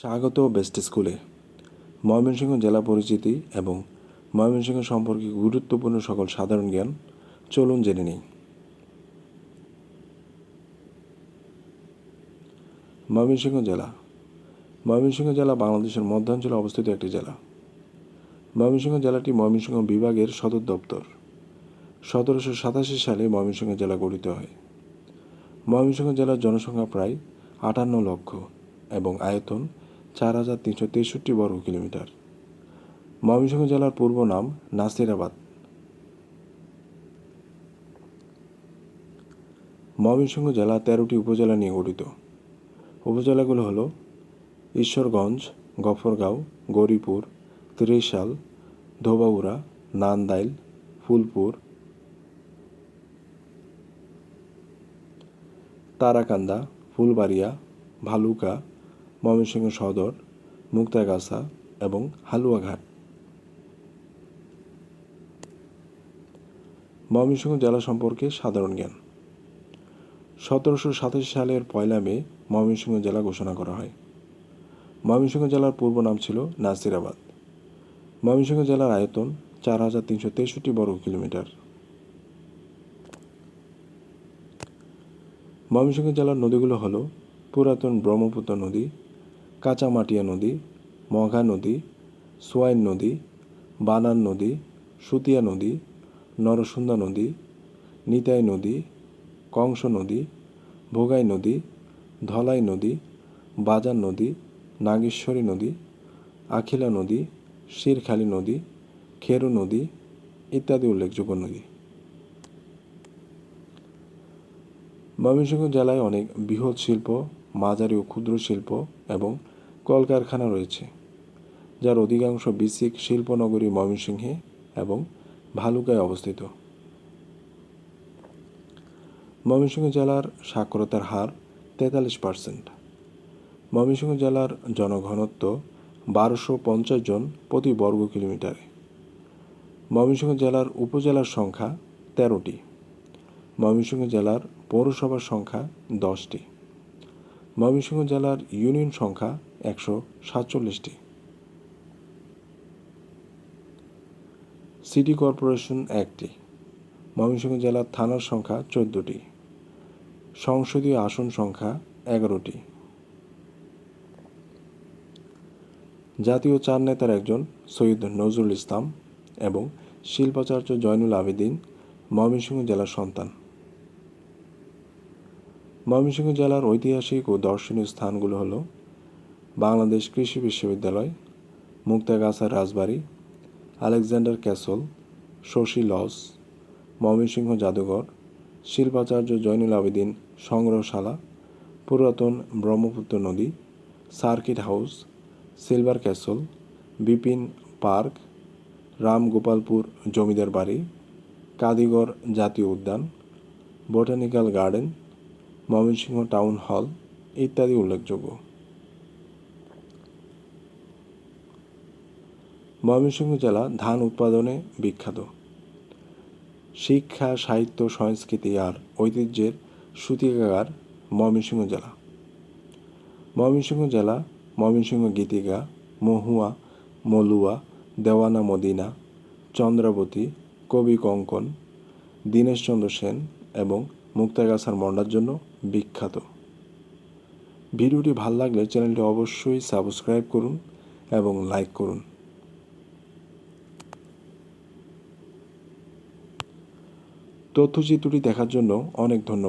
স্বাগত বেস্ট স্কুলে। ময়মনসিংহ জেলা পরিচিতি এবং ময়মনসিংহ সম্পর্কে গুরুত্বপূর্ণ সকল সাধারণ জ্ঞান চলুন জেনে নিই। ময়মনসিংহ জেলা। ময়মনসিংহ জেলা বাংলাদেশের মধ্যাঞ্চলে অবস্থিত একটি জেলা। ময়মনসিংহ জেলাটি ময়মনসিংহ বিভাগের সদর দপ্তর। সতেরোশো সাতাশি সালে ময়মনসিংহ জেলা গঠিত হয়। ময়মনসিংহ জেলার জনসংখ্যা প্রায় আটান্ন লক্ষ এবং আয়তন চার হাজার তিনশো তেষট্টি বর্গ কিলোমিটার। ময়মনসিংহ জেলার পূর্ব নাম নাসিরাবাদ। ময়মনসিংহ জেলা তেরোটি উপজেলা নিয়ে গঠিত। উপজেলাগুলো হলো ঈশ্বরগঞ্জ, গফরগাঁও, গৌরীপুর, ত্রিশাল, ধোবাউড়া, নান্দাইল, ফুলপুর, তারাকান্দা, ফুলবাড়িয়া, ভালুকা ময়মনসিংহ সদর, মুক্তাগাছা এবং হালুয়াঘাট। ময়মনসিংহ জেলা সম্পর্কে সাধারণ জ্ঞান। সতেরোশো সাতাশি সালের পয়লা মে ময়মনসিংহ জেলা ঘোষণা করা হয়। ময়মনসিংহ জেলার পূর্ব নাম ছিল নাসিরাবাদ। ময়মনসিংহ জেলার আয়তন চার হাজার তিনশো তেষট্টি বর্গ কিলোমিটার। ময়মনসিংহ জেলার নদীগুলো হলো পুরাতন ব্রহ্মপুত্র নদী কাঁচামাটিয়া নদী, মঘা নদী, সোয়াইন নদী, বানান নদী, সুতিয়া নদী, নরসুন্দা নদী, নিতাই নদী, কংস নদী, ভোগাই নদী, ধলাই নদী বাজার নদী, নাগেশ্বরী নদী, আখিলা নদী, শিরখালী নদী, খেরু নদী ইত্যাদি উল্লেখযোগ্য নদী। ময়মনসিংহ জেলায় অনেক বৃহৎ শিল্প, মাঝারি ও ক্ষুদ্র শিল্প এবং কলকারখানা রয়েছে, যার অধিকাংশ বিসিক শিল্পনগরী ময়মনসিংহে এবং ভালুকায় অবস্থিত। ময়মনসিংহ জেলার সাক্ষরতার হার তেতাল্লিশ পার্সেন্ট। ময়মনসিংহ জেলার জনঘনত্ব বারোশো পঞ্চাশ জন প্রতি বর্গ কিলোমিটারে। ময়মনসিংহ জেলার উপজেলার সংখ্যা তেরোটি। ময়মনসিংহ জেলার পৌরসভার সংখ্যা দশটি। ময়মনসিংহ জেলার ইউনিয়ন সংখ্যা একশো সাতচল্লিশটি। সিটি কর্পোরেশন একটি। ময়মনসিংহ জেলার থানার সংখ্যা চোদ্দোটি। সংসদীয় আসন সংখ্যা এগারোটি। জাতীয় চার নেতার একজন সৈয়দ নজরুল ইসলাম এবং শিল্পাচার্য জয়নুল আবেদিন ময়মনসিংহ জেলার সন্তান। ময়মনসিংহ জেলার ঐতিহাসিক ও দর্শনীয় স্থানগুলো হলো বাংলাদেশ কৃষি বিশ্ববিদ্যালয়, মুক্তাগাছার রাজবাড়ি, Alexander castle, Shashi lodge Mymensingh জাদুঘর, শিল্পাচার্য জয়নুল আবেদিন সংগ্রহশালা, পুরাতন ব্রহ্মপুত্র নদী, circuit house, silver castle, Bipin park, Ramgopalpur জমিদার বাড়ি কাদিগড় জাতীয় উদ্যান, botanical garden, Mymensingh town hall ইত্যাদি উল্লেখযোগ্য। ময়মনসিংহ জেলা ধান উৎপাদনে বিখ্যাত। শিক্ষা, সাহিত্য, সংস্কৃতি আর ঐতিহ্যের সূতিকাগার ময়মনসিংহ জেলা। ময়মনসিংহ জেলা ময়মনসিংহ গীতিকা মহুয়া, মলুয়া, দেওয়ানা মদিনা, চন্দ্রাবতী, কবি কঙ্কন দীনেশচন্দ্র সেন এবং মুক্তাগাছার মন্ডার জন্য বিখ্যাত। ভিডিওটি ভালো লাগলে চ্যানেলটি অবশ্যই সাবস্ক্রাইব করুন এবং লাইক করুন। তথ্যচিত্রটি দেখার জন্য অনেক ধন্যবাদ।